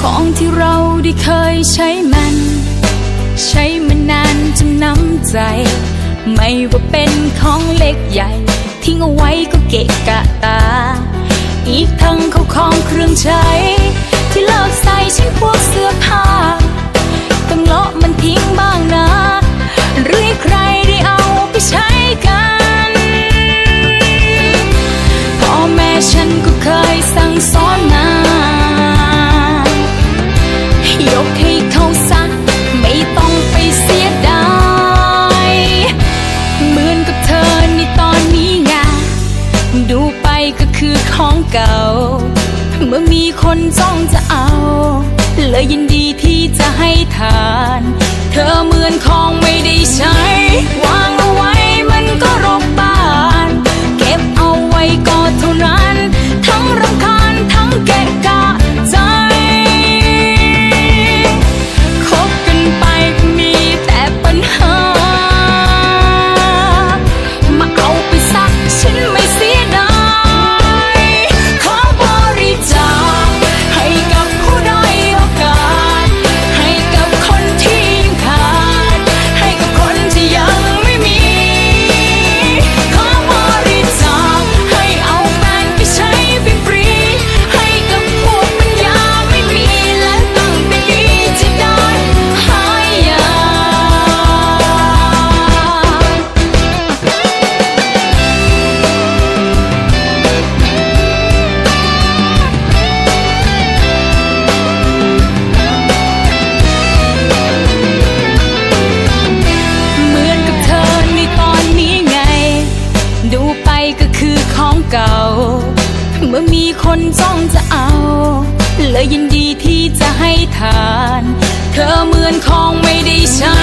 ของที่เราได้เคยใช้มัน ใช้มานานจนน้ำใจ ไม่ว่าเป็นของเล็กใหญ่ ทิ้งเอาไว้ก็เกะกะตา อีกทั้งเขาของเครื่องใช้ ที่เลิกใส่เช่นพวกเสื้อผ้าต้องเลาะมันทิ้งบ้างนะหรือใครได้เอาไปใช้กันพ่อแม่ฉันก็เคยสั่งสอน ก็คือของเก่า เมื่อมีคนจ้องจะเอา เลยยินดีที่จะให้ทาน เธอเหมือนของไม่ได้ใช้ เก่า เมื่อมีคนจ้องจะเอา เลยยินดีที่จะให้ทาน เธอเหมือนของไม่ได้ใช้